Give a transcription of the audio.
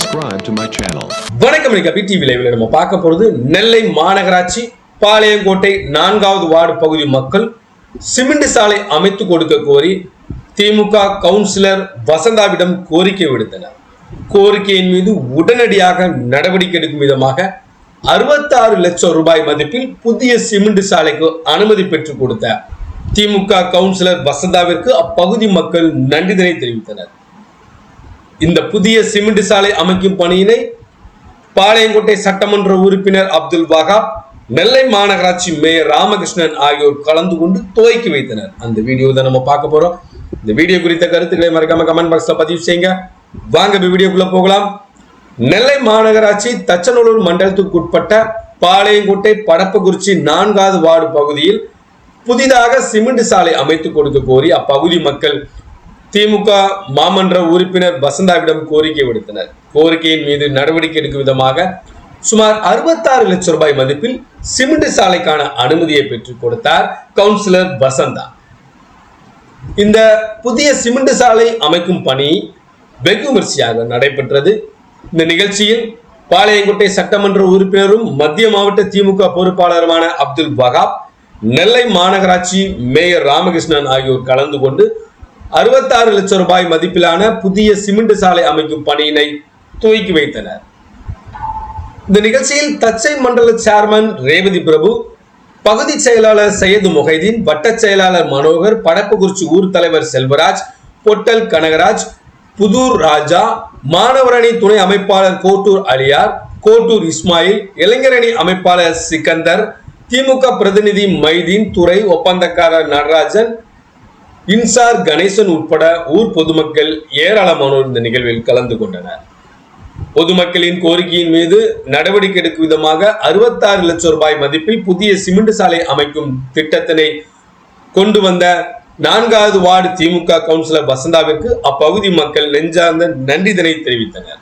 subscribe to my channel. வணக்கம் இன்னைக்கு கபி TV லைவ்ல நம்ம பார்க்க போறது நெல்லை மாநகராட்சி பாளையங்கோட்டை நான்காவது வார்டு பகுதி மக்கள் சிமெண்ட் சாலை அமைத்து கொடுக்க கோரி திமுக கவுன்சிலர் வசந்தாவிடம் கோரிக்கை விடுத்தனர் கோரிக்கையின் மீது உடனடியாக நடவடிக்கை எடுக்கும் விதமாக அறுபத்தாறு லட்சம் ரூபாய் மதிப்பில் புதிய சிமெண்ட் சாலைக்கு அனுமதி பெற்றுக் கொடுத்த திமுக கவுன்சிலர் வசந்தாவிற்கு அப்பகுதி மக்கள் நன்றிதனை தெரிவித்தனர் இந்த புதிய சிமெண்ட் சாலை அமைக்கும் பணியினை பாளையங்கோட்டை சட்டமன்ற உறுப்பினர் அப்துல் வகாப் நெல்லை மாநகராட்சி மேயர் ராமகிருஷ்ணன் ஆகியோர் கலந்து கொண்டு துவக்கி வைத்தனர். அந்த வீடியோ தான் நம்ம பார்க்க போறோம். இந்த வீடியோ குறித்த கருத்துக்களை மறக்காம கமெண்ட் பாக்ஸ்ல பதிவு செய்யுங்க. வாங்க வீடியோக்குள்ள போகலாம். நெல்லை மாநகராட்சி தச்சநல்லூர் மண்டலத்துக்கு உட்பட்ட பாளையங்கோட்டை படப்பகுறிச்சி நான்காவது வார்டு பகுதியில் புதிதாக சிமெண்ட் சாலை அமைத்து கொடுக்க கோரி அப்பகுதி மக்கள் திமுக மாமன்ற உறுப்பினர் வசந்தாவிடம் கோரிக்கை விடுத்தனர். கோரிக்கையின் மீது நடவடிக்கை எடுக்கும் விதமாக சுமார் அறுபத்தாறு லட்சம் ரூபாய் மதிப்பில் சிமெண்ட் சாலைக்கான அனுமதியை பெற்றுக் கொடுத்தார் கவுன்சிலர் வசந்தா. இந்த புதிய சிமெண்ட் சாலை அமைக்கும் பணி வெகு விமர்சையாக நடைபெற்றது. இந்த நிகழ்ச்சியில் பாளையங்கோட்டை சட்டமன்ற உறுப்பினரும் மத்திய மாவட்ட திமுக பொறுப்பாளருமான அப்துல் வகாப் நெல்லை மாநகராட்சி மேயர் ராமகிருஷ்ணன் ஆகியோர் கலந்து கொண்டு அறுபத்தாறு லட்சம் ரூபாய் மதிப்பிலான புதிய சிமெண்ட் சாலை அமைக்கும் பணியினை துவக்கி வைத்தனர். இந்த நிகழ்ச்சியில் தச்சை மண்டல சேர்மன் ரேவதி பிரபு பகுதி செயலாளர் சையது முகைதீன் வட்டச் செயலாளர் மனோகர் படப்புக்குறிச்சி ஊர் தலைவர் செல்வராஜ் பொட்டல் கனகராஜ் புதூர் ராஜா மாணவரணி துணை அமைப்பாளர் கோட்டூர் அலியார் கோட்டூர் இஸ்மாயில் இளைஞரணி அமைப்பாளர் சிக்கந்தர் திமுக பிரதிநிதி மைதீன் துறை ஒப்பந்தக்காரர் நடராஜன் இன்சார் கணேசன் உட்பட ஊர் பொதுமக்கள் ஏராளமானோர் இந்த நிகழ்வில் கலந்து கொண்டனர். பொதுமக்களின் கோரிக்கையின் மீது நடவடிக்கை எடுக்கும் விதமாக அறுபத்தாறு லட்சம் ரூபாய் மதிப்பில் புதிய சிமெண்ட் சாலை அமைக்கும் திட்டத்தினை கொண்டு வந்த நான்காவது வார்டு திமுக கவுன்சிலர் வசந்தாவிற்கு அப்பகுதி மக்கள் நெஞ்சார்ந்த நன்றிதனை தெரிவித்தனர்.